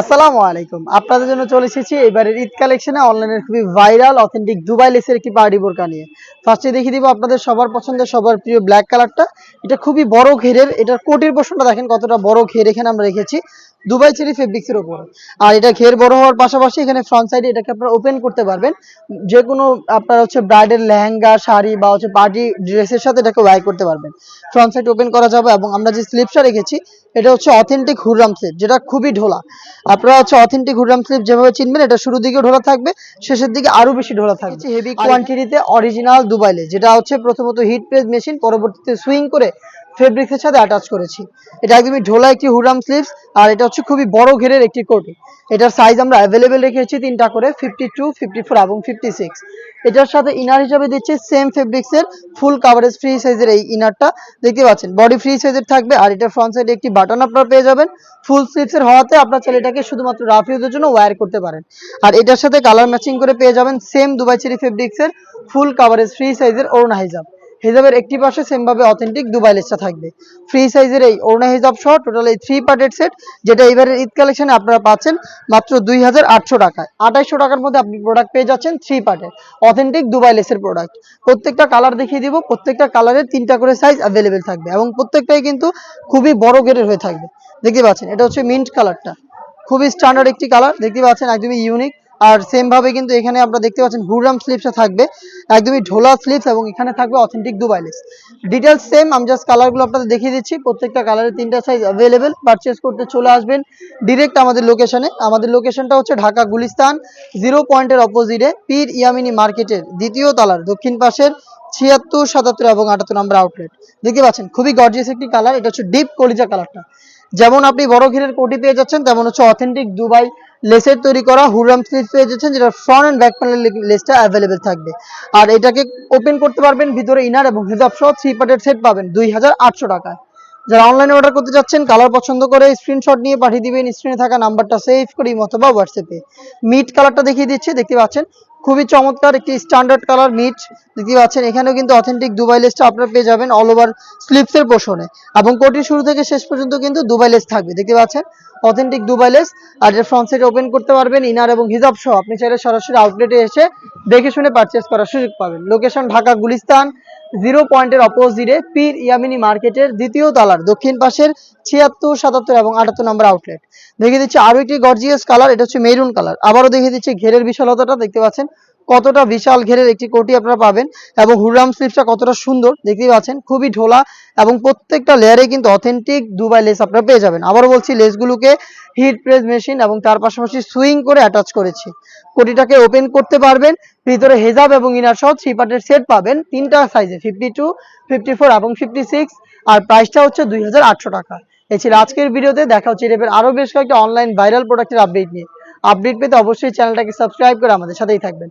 আসসালামু আলাইকুম। আপনাদের জন্য চলে এসেছি এবারের ঈদ কালেকশনে। অনলাইনের খুবই ভাইরাল, অথেন্টিক দুবাই লেসের একটি পার্টি বোরকা নিয়ে। ফার্স্টে দেখিয়ে দিব আপনাদের সবার পছন্দের, সবার প্রিয় ব্ল্যাক কালারটা এটা খুবই বড় ঘেরের, এটার কোটির পোষণটা দেখেন কতটা বড় ঘের এখানে আমরা রেখেছি। দুবাই চেরি ফেব্রিক্সের উপরে। আর এটা ঘের বড় হওয়ার পাশাপাশি এখানে ফ্রন্ট সাইডে এটাকে আপনারা ওপেন করতে পারবেন। যে কোনো আপনার হচ্ছে ব্রাইডের লেহেঙ্গা শাড়ি বা হচ্ছে পার্টি ড্রেসের সাথে এটাকে ওয়াই করতে পারবেন। ফ্রন্ট সাইড ওপেন করা যাবে এবং আমরা যে স্লিপসটা রেখেছি এটা হচ্ছে অথেন্টিক হুররাম স্লিপ যেটা খুবই ঢোলা। আপনারা হচ্ছে অথেন্টিক হুররাম স্লিপ যেভাবে চিনবেন এটা শুরুর দিকে ঢোলা থাকবে শেষের দিকে আরও বেশি ঢোলা থাকবে। হেভি কোয়ান্টিটিতে অরিজিনাল দুবাইলে যেটা হচ্ছে প্রথমত হিট প্রেস মেশিন পরবর্তীতে সুইং করে ফেব্রিক্সের সাথে অ্যাটাচ করেছি। এটা একদমই ঢোলা একটি হুরাম স্লিভস আর এটা হচ্ছে খুবই বড় ঘেরের একটি কোটি এটার সাইজ আমরা অ্যাভেলেবেল রেখেছি তিনটা করে ফিফটি টু ফিফটি ফোর এবং ফিফটি সিক্স এটার সাথে ইনার হিসাবে দিচ্ছে সেম ফেব্রিক্সের ফুল কাভারেজ ফ্রি সাইজের এই ইনারটা দেখতে পাচ্ছেন বডি ফ্রি সাইজের থাকবে, আর এটার ফ্রন্ট সাইডে একটি বাটন আপনারা পেয়ে যাবেন। ফুল স্লিভসের হওয়াতে আপনার ছেলেটাকে শুধুমাত্র রাফ ইউজের জন্য ওয়্যার করতে পারেন। আর এটার সাথে কালার ম্যাচিং করে পেয়ে যাবেন সেম দুবাই চেরি ফেব্রিক্সের ফুল কাভারেজ ফ্রি সাইজের ওড়না হিজাব হিজাবের একটি পাশে সেম ভাবে অথেন্টিক দুবাই লেসটা থাকবে। ফ্রি সাইজের এই ওড়না হিজাব সহ টোটাল এই থ্রি পার্টের সেট যেটা এবারের ঈদ কালেকশনে আপনারা পাচ্ছেন মাত্র দুই হাজার আটশো টাকায়। আঠাইশশো টাকার মধ্যে আপনি প্রোডাক্ট পেয়ে যাচ্ছেন থ্রি পার্টের অথেন্টিক দুবাই লেসের প্রোডাক্ট প্রত্যেকটা কালার দেখিয়ে দিব, প্রত্যেকটা কালারের তিনটা করে সাইজ অ্যাভেলেবেল থাকবে এবং প্রত্যেকটাই কিন্তু খুবই বড় গেটের হয়ে থাকবে। দেখতে পাচ্ছেন, এটা হচ্ছে মিন্ট কালারটা খুবই স্ট্যান্ডার্ড একটি কালার দেখতে পাচ্ছেন, একদমই ইউনিক আর সেম ভাবে কিন্তু এখানে আমরা দেখতে পাচ্ছেন হুররাম স্লিপসটা থাকবে, একদমই ঢোলা স্লিপস এবং এখানে থাকবে authentic Dubai lace details same আমি জাস্ট কালারগুলো আপনাদের দেখিয়ে দিচ্ছি, প্রত্যেকটা কালারের তিনটা সাইজ অ্যাভেলেবেল পারচেস করতে চলে আসবেন ডিরেক্ট আমাদের লোকেশনে আমাদের লোকেশনটা হচ্ছে ঢাকা গুলিস্তান জিরো পয়েন্টের অপোজিটে পীর ইয়ামিনী মার্কেটের দ্বিতীয় তলার, দক্ষিণ পাশের ছিয়াত্তর, সাতাত্তর এবং আটাত্তর নম্বর আউটলেট দেখতে পাচ্ছেন, খুবই গর্জিয়াস একটি কালার এটা হচ্ছে ডিপ কলিজা কালারটা যেমন আপনি বড় ঘিরের কোটি পেয়ে যাচ্ছেন, তেমন হচ্ছে অথেন্টিক দুবাই লেসের তৈরি করা হুরাম স্লিপ পেয়ে যাচ্ছেন, যেটা ফ্রন্ট অ্যান্ড ব্যাক প্যানেল লেসটা অ্যাভেলেবেল থাকবে। আর এটাকে ওপেন করতে পারবেন ভিতরে ইনার এবং হিজাব সহ থ্রি পার্টের সেট পাবেন দুই হাজার আটশো টাকায়। যারা অনলাইনে অর্ডার করতে যাচ্ছেন কালার পছন্দ করে স্ক্রিনশট নিয়ে পাঠিয়ে দিবেন স্ক্রিনে থাকা নাম্বারটা সেভ করি, অথবা হোয়াটসঅ্যাপে মিট কালারটা দেখিয়ে দিচ্ছি, দেখতে পাচ্ছেন? খুবই চমৎকার একটি স্ট্যান্ডার্ড কালার মিট দেখতে পাচ্ছেন। এখানেও কিন্তু অথেন্টিক দুবাই লেসটা আপনারা পেয়ে যাবেন অল ওভার স্লিপসের পোষণে। এবং কোটির শুরু থেকে শেষ পর্যন্ত কিন্তু দুবাই লেস থাকবে। দেখতে পাচ্ছেন? অথেন্টিক দুবাই লেস আর এর ফ্রন্ট সাইড ওপেন করতে পারবেন ইনার এবং হিজাব সহ। আপনি চাইলে সরাসরি আউটলেটে এসে দেখে শুনে পারচেস করার সুযোগ পাবেন। লোকেশন ঢাকা, গুলিস্তান জিরো পয়েন্টের অপোজিটে পীর ইয়ামিনী মার্কেটের দ্বিতীয় তালার, দক্ষিণ পাশের ছিয়াত্তর, সাতাত্তর এবং আটাত্তর নম্বর আউটলেট দেখিয়ে দিচ্ছে আরও একটি গর্জিয়াস কালার এটা হচ্ছে মেরুন কালার আবারও দেখিয়ে দিচ্ছি ঘেরের বিশালতাটা, দেখতে পাচ্ছেন? কতটা বিশাল ঘেরের একটি কোটি আপনারা পাবেন এবং হুররাম স্লিপসটা কতটা সুন্দর দেখতেই পাচ্ছেন, খুবই ঢোলা এবং প্রত্যেকটা লেয়ারে কিন্তু অথেন্টিক দুবাই লেস আপনারা পেয়ে যাবেন। আবার বলছি লেসগুলোকে হিট প্রেস মেশিন এবং তার পাশাপাশি সুইং করে অ্যাটাচ করেছি। কোটিটাকে ওপেন করতে পারবেন, ভিতরে হেজাব এবং ইনার সহ থ্রি পার্টের সেট পাবেন, তিনটা সাইজে ফিফটি টু ফিফটি ফোর এবং ফিফটি সিক্স আর প্রাইসটা হচ্ছে দুই হাজার আটশো টাকা। এই ছিল আজকের ভিডিওতে, দেখা হচ্ছে এর আরও বেশ কয়েকটা অনলাইন ভাইরাল প্রোডাক্টের আপডেট নিয়ে। আপডেট পেতে অবশ্যই চ্যানেলটাকে সাবস্ক্রাইব করে আমাদের সাথেই থাকবেন।